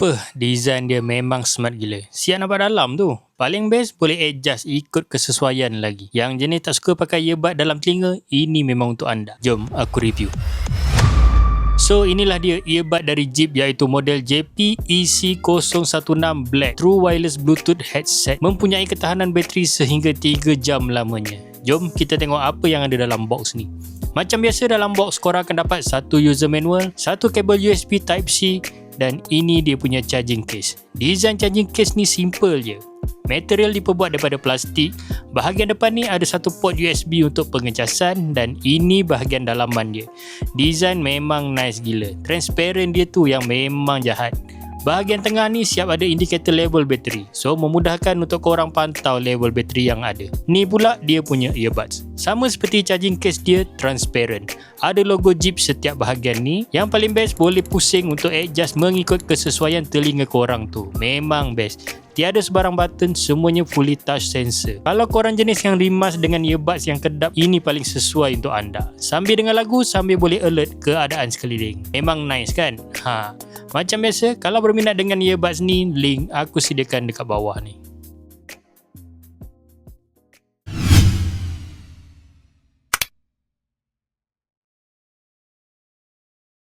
Peh, design dia memang smart gila. Siap nampak dalam tu. Paling best boleh adjust ikut kesesuaian lagi. Yang jenis tak suka pakai earbud dalam telinga, ini memang untuk anda. Jom aku review. So inilah dia earbud dari Jeep iaitu model JP EC016 Black True Wireless Bluetooth Headset mempunyai ketahanan bateri sehingga 3 jam lamanya. Jom kita tengok apa yang ada dalam box ni. Macam biasa dalam box korang akan dapat satu user manual, satu kabel USB Type-C dan ini dia punya charging case. Design charging case ni simple je. Material diperbuat daripada plastik. Bahagian depan ni ada satu port USB untuk pengecasan dan ini bahagian dalaman dia. Design memang nice gila. Transparent dia tu yang memang jahat. Bahagian tengah ni siap ada indikator level bateri. So memudahkan untuk korang pantau level bateri yang ada. Ni pula dia punya earbuds. Sama seperti charging case dia transparent. Ada logo Jeep setiap bahagian ni. Yang paling best boleh pusing untuk adjust mengikut kesesuaian telinga korang tu. Memang best. Tiada sebarang button, semuanya fully touch sensor. Kalau korang jenis yang rimas dengan earbuds yang kedap, ini paling sesuai untuk anda. Sambil dengar lagu, sambil boleh alert keadaan sekeliling. Memang nice kan? Ha. Macam biasa, kalau berminat dengan earbuds ni, link aku sediakan dekat bawah ni.